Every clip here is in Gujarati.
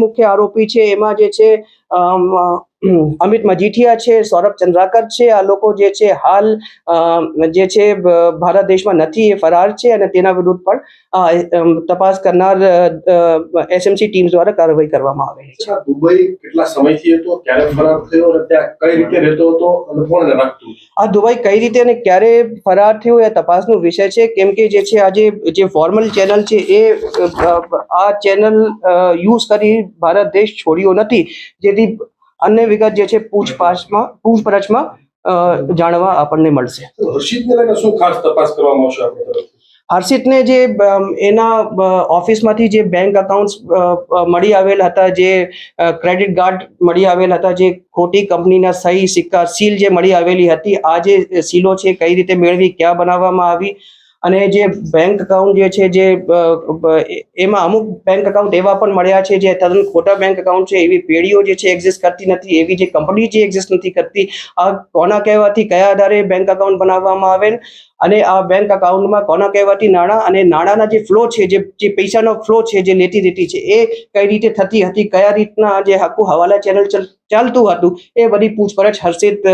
મુખ્ય આરોપી છે એમાં જે છે અમિત મજીઠિયા છે સૌરભ ચંદ્રાકર છે આ લોકો જે છે હાલ જે છે ભારત દેશમાં નથી એ ફરાર છે અને તેના વિરુદ્ધ પણ તપાસ કરનાર એસએમસી ટીમ દ્વારા કાર્યવાહી કરવામાં આવેલી છે. દુબઈ કેટલા સમયથી હતો ક્યારે ફરાર થયો અને ત્યાં કઈ રીતે રહેતો હતો અને કોણ રાખતું આ દુબઈ કઈ રીતે અને ક્યારે ફરાર થયો એ તપાસનો વિષય છે કેમ કે જે છે આજે જે ફોર્મલ ચેનલ છે એ આ ચેનલ યુઝ કરી ભારત દેશ છોડ્યો નથી. જેથી અન્ય વિગત જે છે પૂછપાછમાં પૂછપરછમાં અ, જાણવા આપણને મળશે. હર્ષિતને શું ખાસ તપાસ કરવામાં આવશે હર્ષિતને જે એના ઓફિસમાંથી જે બેંક એકાઉન્ટ્સ મળી આવેલ હતા જે ક્રેડિટ કાર્ડ મળી આવેલ હતા જે ખોટી કંપનીના સહી સિક્કા સીલ જે મળી આવેલી હતી આ જે સીલો છે કઈ રીતે મેળવી ક્યાં બનાવવામાં આવી અને જે બેંક એકાઉન્ટ જે છે, જે એમાં અમુક બેંક એકાઉન્ટ એવા પણ મળ્યા છે, જે તદ્દન ખોટા બેંક એકાઉન્ટ છે, એવી પેઢીઓ જે છે એક્ઝિસ્ટ કરતી નથી, એવી જે કંપની જે એક્ઝિસ્ટ નથી કરતી, આ કોના કહેવાથી, કયા આધારે બેંક એકાઉન્ટ બનાવવામાં આવેલ, અને આ બેંક અકાઉન્ટમાં કોના કહેવાથી નાણાં અને નાણાંના જે ફ્લો છે, જે જે પૈસાનો ફ્લો છે, જે લેતી દેતી છે, એ કઈ રીતે થતી હતી, કયા રીતના જે આખું હવાલા ચેનલ ચાલતું હતું, એ બધી પૂછપરછ હર્ષિત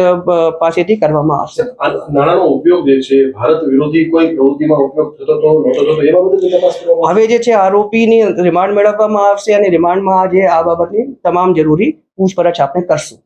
પાસેથી કરવામાં આવશે. નાણાંનો ઉપયોગ જે છે, ભારત વિરોધી કોઈ હવે જે છે, આરોપીની રિમાન્ડ મેળવવામાં આવશે અને રિમાન્ડમાં જે આ બાબતની તમામ જરૂરી પૂછપરછ આપણે કરશું.